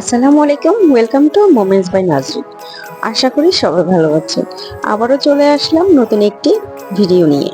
আসসালামু আলাইকুম welcome to moments by Nazrin আশা করি সবাই ভালো আছেন। আবারও চলে আসলাম নতুন একটি ভিডিও নিয়ে।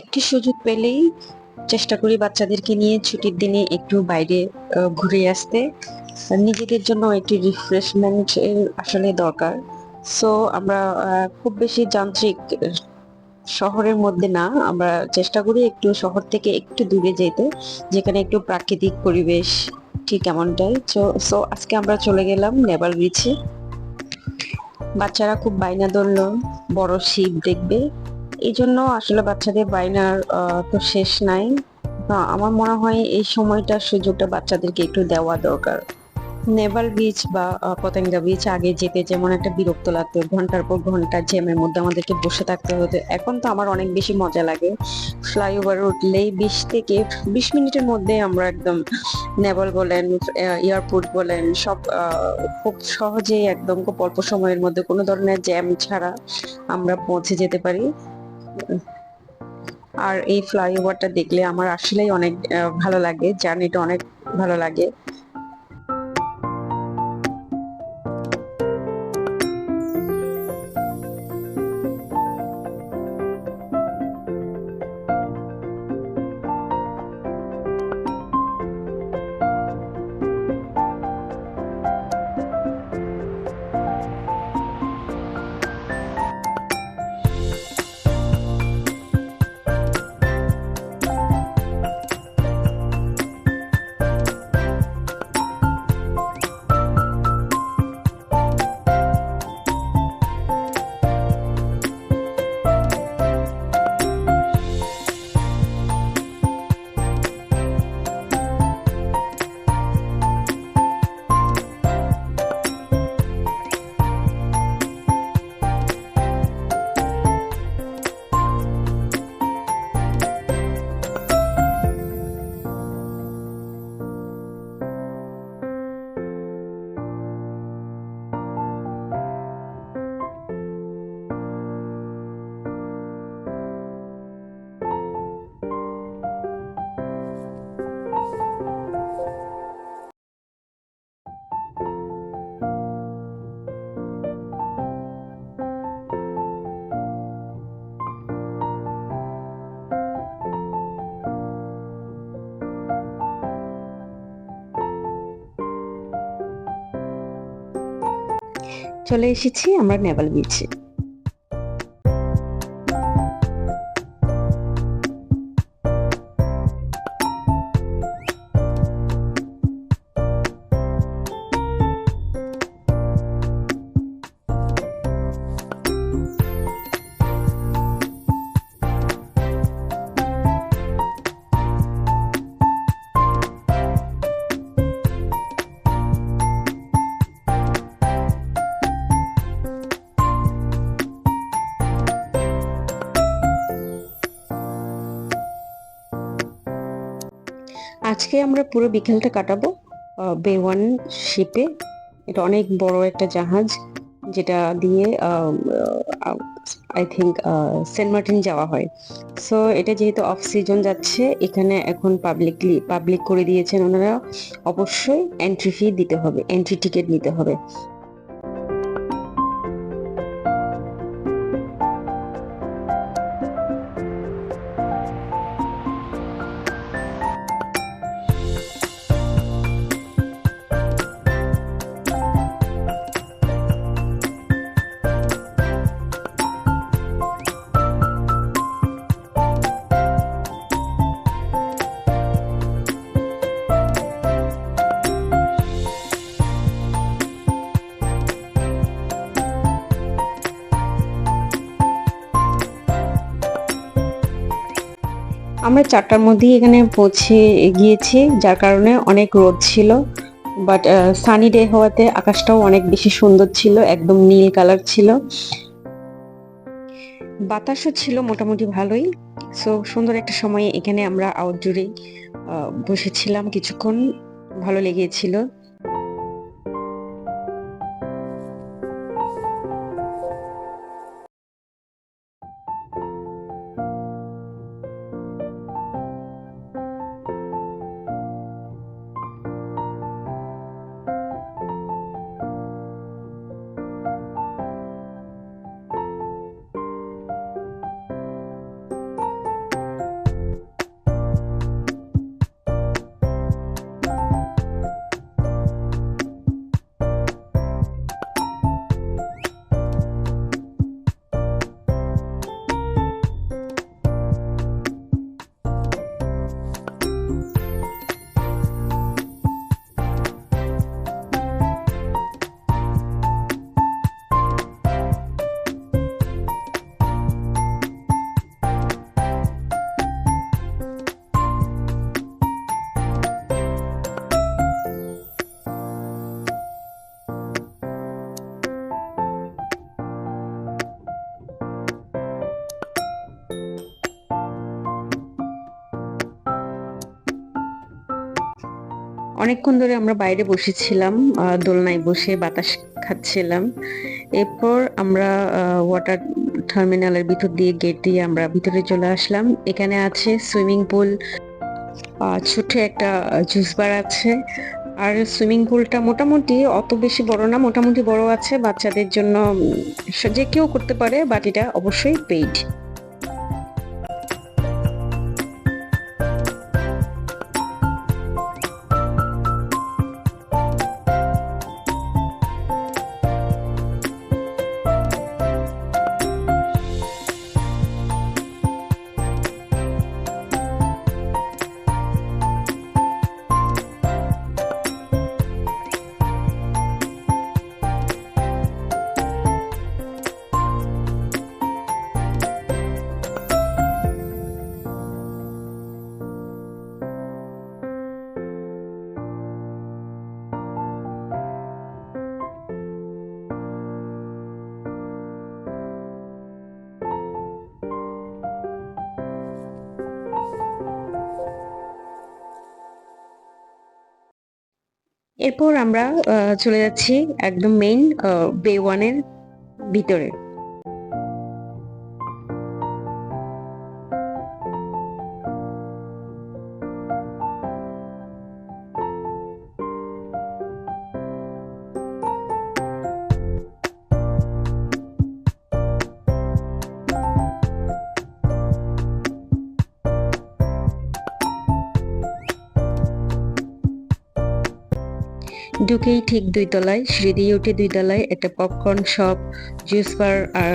একটি সুযোগ পেলেই চেষ্টা করি বাচ্চাদেরকে নিয়ে ছুটির দিনে একটু বাইরে ঘুরে আসতে। নিজেদের জন্য একটি রিফ্রেশমেন্ট আসলে দরকার। সো আমরা খুব বেশি যান্ত্রিক শহরের মধ্যে না, আমরা চেষ্টা করি একটু শহর থেকে একটু দূরে যেতে, যেখানে একটু প্রাকৃতিক পরিবেশ ঠিক এমনটাই। সো আজকে আমরা চলে গেলাম নেভাল বিচে বাচ্চারা খুব বাইনা ধরলো, বড় শিপ দেখবে। এই জন্য আসলে বাচ্চাদের বাইনার তো শেষ নাই। আমার মনে হয় এই সময়টা সুযোগটা বাচ্চাদেরকে একটু দেওয়া দরকার। নেভাল বিচ বা পতেঙ্গা বিচ আগে যেতে যেমন একটা বিরক্ত লাগতো, ঘণ্টার পর ঘণ্টা জ্যামের মধ্যে আমাদেরকে বসে থাকতে হতো। এখন তো আমার অনেক বেশি মজা লাগে। ফ্লাইওভার উঠলেই বিশ থেকে বিশ মিনিটের মধ্যে আমরা একদম নেভাল বলেন এয়ারপোর্ট বলেন, সব খুব সহজেই একদম খুব অল্প সময়ের মধ্যে কোনো ধরনের জ্যাম ছাড়া আমরা পৌঁছে যেতে পারি। আর এই ফ্লাইওভারটা দেখলে আমার আসলেই অনেক ভালো লাগে, জার্নিটা অনেক ভালো লাগে। চলে এসেছি আমরা নেভাল বিচে আজকে আমরা পুরো বিকেলটা কাটাবো বে ওয়ান শিপে এটা অনেক বড় একটা জাহাজ, যেটা দিয়ে আই থিঙ্ক সেন্ট মার্টিন যাওয়া হয়। সো এটা যেহেতু অফ সিজন যাচ্ছে, এখানে এখন পাবলিকলি পাবলিক করে দিয়েছেন ওনারা, অবশ্যই এন্ট্রি ফি দিতে হবে এন্ট্রি টিকিট নিতে হবে। আমরা চারটার মধ্যেই এখানে পৌঁছে গিয়েছি যার কারণে অনেক রোদ ছিল বাট সানি ডে হওয়াতে আকাশটাও অনেক বেশি সুন্দর ছিল, একদম নীল কালার ছিল। বাতাসও ছিল মোটামুটি ভালোই সো সুন্দর একটা সময়ে এখানে আমরা আউটডোরে বসেছিলাম কিছুক্ষণ, ভালো লেগেছিল। অনেকক্ষণ ধরে আমরা বাইরে বসেছিলাম দোলনায় বসে বাতাস খাচ্ছিলাম। এরপর আমরা ওয়াটার টার্মিনালের ভিতর দিয়ে গেট দিয়ে আমরা ভিতরে চলে আসলাম। এখানে আছে সুইমিং পুল ছোট একটা জুস বার আছে। আর সুইমিং পুলটা মোটামুটি অত বেশি বড় না, মোটামুটি বড় আছে। বাচ্চাদের জন্য যে কেউ করতে পারে বাট এটা অবশ্যই পেইড এরপর আমরা চলে যাচ্ছি একদম মেইন বে ওয়ানের ভিতরে। ঢুকেই ঠিক দুই তলায় সিঁড়ি দিয়ে উঠে দুই তলায় একটা পপকর্ন শপ জুস বার আর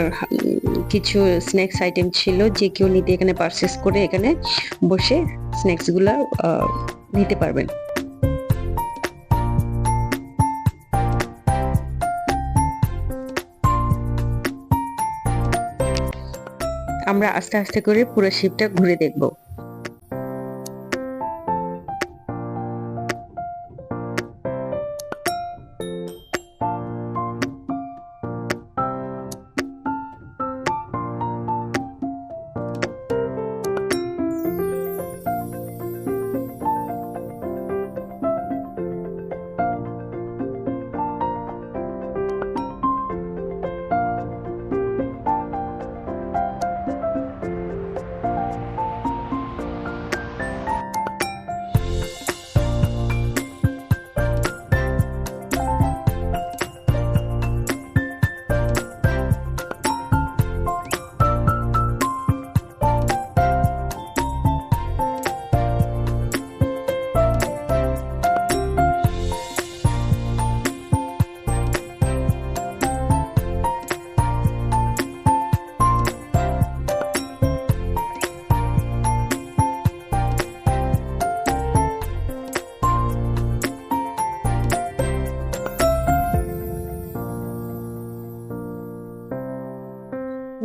কিছু স্ন্যাক্স আইটেম ছিল যে কেউ নিতে এখানে পারচেস করে এখানে বসে স্ন্যাক্সগুলা আহ, নিতে পারবেন। আমরা আস্তে আস্তে করে পুরো শিপটা ঘুরে দেখব।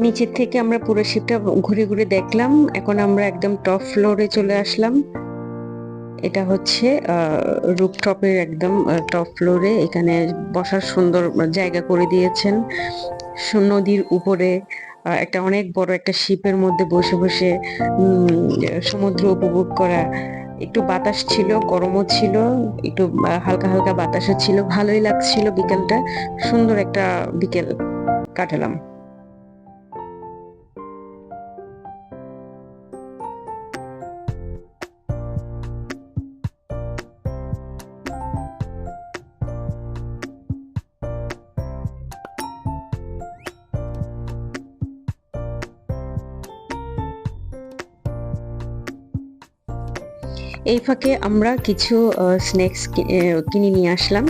নিচের থেকে আমরা পুরো শিপটা ঘুরে ঘুরে দেখলাম। এখন আমরা একদম টপ ফ্লোরে চলে আসলাম। এটা হচ্ছে রুপটপের একদম টপ ফ্লোরে এখানে বসার সুন্দর জায়গা করে দিয়েছেন। নদীর উপরে একটা অনেক বড় একটা শিপের মধ্যে বসে বসে সমুদ্র উপভোগ করা। একটু বাতাস ছিল, গরমও ছিল, একটু হালকা হালকা বাতাসও ছিল। ভালোই লাগছিল বিকেলটা। সুন্দর একটা বিকেল কাটালাম। এই ফাঁকে আমরা কিছু স্ন্যাক্স কিনে নিয়ে আসলাম।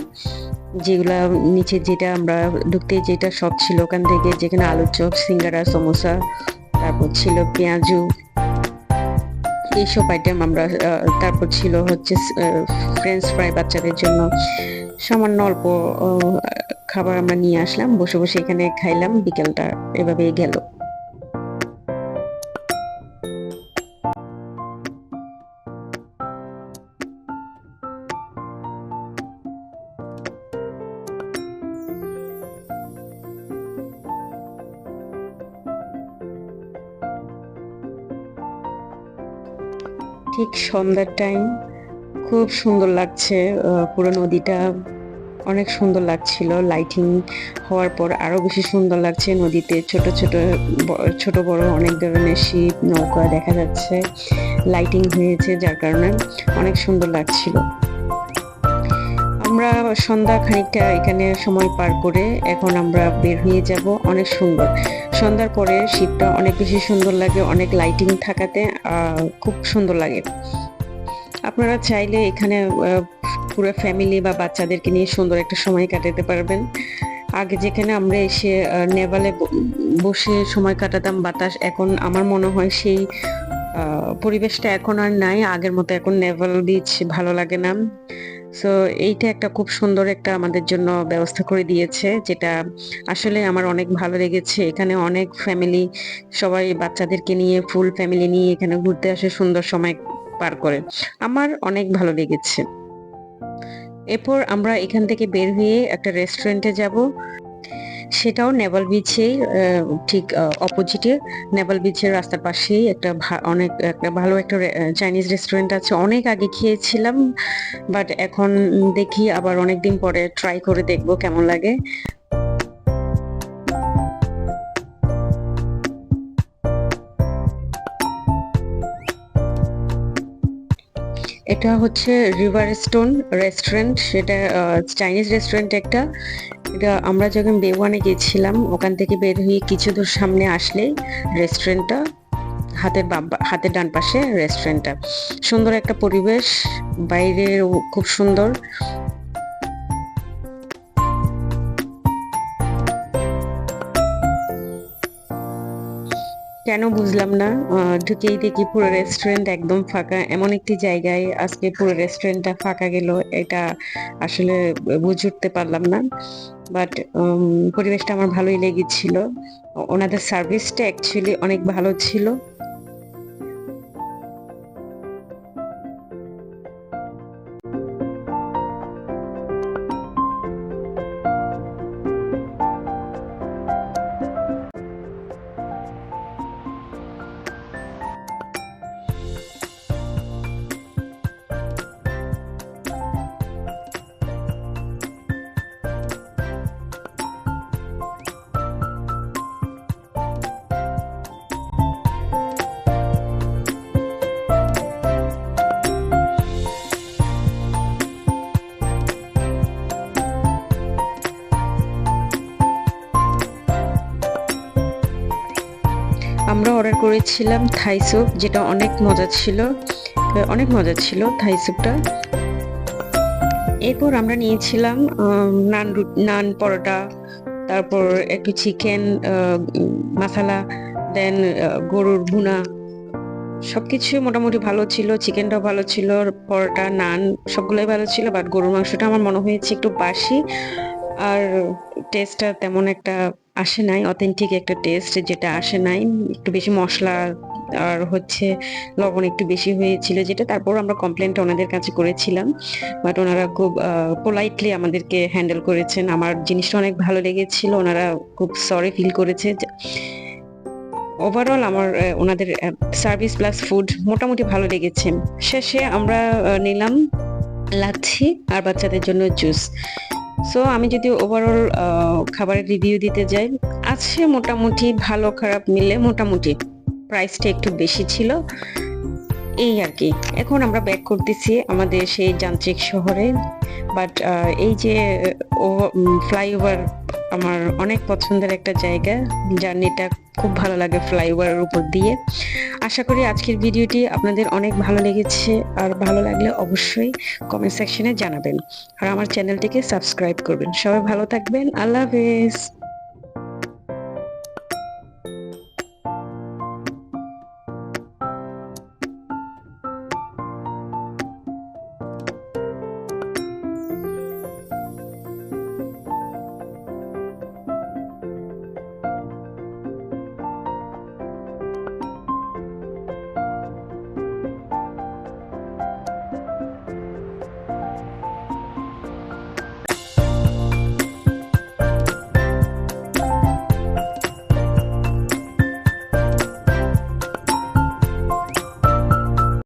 যেগুলা নিচে যেটা আমরা ঢুকতে যেটা সব ছিল ওখান থেকে, যেখানে আলুর চপ, সিঙ্গারা, সমোসা, তারপর ছিল পেঁয়াজু। এইসব আইটেম আমরা তারপর ছিল হচ্ছে ফ্রেঞ্চ ফ্রাই বাচ্চাদের জন্য। সামান্য অল্প খাবার আমরা নিয়ে আসলাম। বসে বসে এখানে খাইলাম। বিকেলটা এভাবেই গেল। ঠিক সন্ধ্যার টাইম খুব সুন্দর লাগছে পুরো নদীটা অনেক সুন্দর লাগছিল। লাইটিং হওয়ার পর আরও বেশি সুন্দর লাগছে নদীতে। ছোট ছোট ছোট, বড় অনেক ধরনের শীত, নৌকা দেখা যাচ্ছে। লাইটিং হয়েছে যার কারণে অনেক সুন্দর লাগছিল। আমরা সন্ধ্যা খানিকটা এখানে সময় পার করে এখন আমরা বের হয়ে যাব অনেক সুন্দর। সন্ধ্যার পরে শীতটা অনেক বেশি সুন্দর লাগে, অনেক লাইটিং থাকাতে খুব সুন্দর লাগে। আপনারা চাইলে এখানে পুরো ফ্যামিলি বা বাচ্চাদেরকে নিয়ে সুন্দর একটা সময় কাটাতে পারবেন। আগে যেখানে আমরা এসে নেভালে বসে সময় কাটাতাম, বাতাস এখন আমার মনে হয় সেই পরিবেশটা এখন আর নাই। আগের মতো এখন নেভাল বিচ ভালো লাগে না। সো এইটা একটা খুব সুন্দর একটা আমাদের জন্য ব্যবস্থা করে দিয়েছে, যেটা আসলে আমার অনেক ভালো লেগেছে। এখানে অনেক ফ্যামিলি সবাই বাচ্চাদেরকে নিয়ে ফুল ফ্যামিলি নিয়ে এখানে ঘুরতে আসে, সুন্দর সময় পার করে। আমার অনেক ভালো লেগেছে। এরপর আমরা এখান থেকে বের হয়ে একটা রেস্টুরেন্টে যাব। সেটাও নেভাল বিচেই ঠিক অপোজিটে নেভাল বিচের রাস্তার পাশেই একটা অনেক, একটা ভালো একটা চাইনিজ রেস্টুরেন্ট আছে। অনেক আগে খেয়েছিলাম বাট এখন দেখি আবার অনেকদিন পরে ট্রাই করে দেখব কেমন লাগে। এটা হচ্ছে রিভার স্টোন রেস্টুরেন্ট সেটা চাইনিজ রেস্টুরেন্ট একটা। এটা আমরা যখন বেওয়ানে গেছিলাম, ওখান থেকে বের হয়ে কিছু দূর সামনে আসলেই রেস্টুরেন্টটা হাতের হাতের ডান পাশে রেস্টুরেন্টটা সুন্দর একটা পরিবেশ বাইরে খুব সুন্দর। কেন বুঝলাম না? ঢুকেই দেখি পুরো রেস্টুরেন্ট একদম ফাঁকা। এমন একটি জায়গায় আজকে পুরো রেস্টুরেন্টটা ফাঁকা গেল, এটা আসলে বুঝে উঠতে পারলাম না। বাট পরিবেশটা আমার ভালোই লেগেছিল। ওনাদের সার্ভিসটা অ্যাকচুয়ালি অনেক ভালো ছিল। করেছিলাম থাই স্যুপ, যেটা অনেক মজা ছিল। অনেক মজা ছিল থাই স্যুপটা। এরপর আমরা নিয়েছিলাম নান নান পরোটা, তারপর একটু চিকেন মশালা দেন গরুর ভুনা। সবকিছু মোটামুটি ভালো ছিল চিকেনটাও ভালো ছিল, পরোটা, নান সবগুলোই ভালো ছিল বাট গরুর মাংসটা আমার মনে হয়েছে একটু বাসি। আর টেস্টটা তেমন একটা আসে নাই অথেন্টিক একটা টেস্ট যেটা আসে নাই। একটু বেশি মশলা আর হচ্ছে লবণ একটু বেশি হয়েছিল যেটা, তারপর আমরা কমপ্লেনটা ওনাদের কাছে করেছিলাম। বাট ওনারা খুব পোলাইটলি আমাদেরকে হ্যান্ডেল করেছেন। আমার জিনিসটা অনেক ভালো লেগেছিল, ওনারা খুব সরি ফিল করেছে। ওভারঅল আমার ওনাদের সার্ভিস প্লাস ফুড মোটামুটি ভালো লেগেছে। শেষে আমরা নিলাম লাচ্ছি আর বাচ্চাদের জন্য জুস সো আমি যদি ওভারঅল খাবারের রিভিউ দিতে যাই, আছে মোটামুটি ভালো খারাপ মিলে মোটামুটি প্রাইসটা একটু বেশি ছিল। এই আর কি। এখন আমরা ব্যাক করতেছি আমাদের সেই যান্ত্রিক শহরে। বাট এই যে ফ্লাইওভার আমার অনেক পছন্দের একটা জায়গা জার্নিটা খুব ভালো লাগে ফ্লাইওভারের উপর দিয়ে। আশা করি আজকের ভিডিওটি আপনাদের অনেক ভালো লেগেছে, আর ভালো লাগলে অবশ্যই কমেন্ট সেকশনে জানাবেন। আর আমার চ্যানেলটিকে সাবস্ক্রাইব করবেন। সবাই ভালো থাকবেন। আল্লাহ হাফেজ।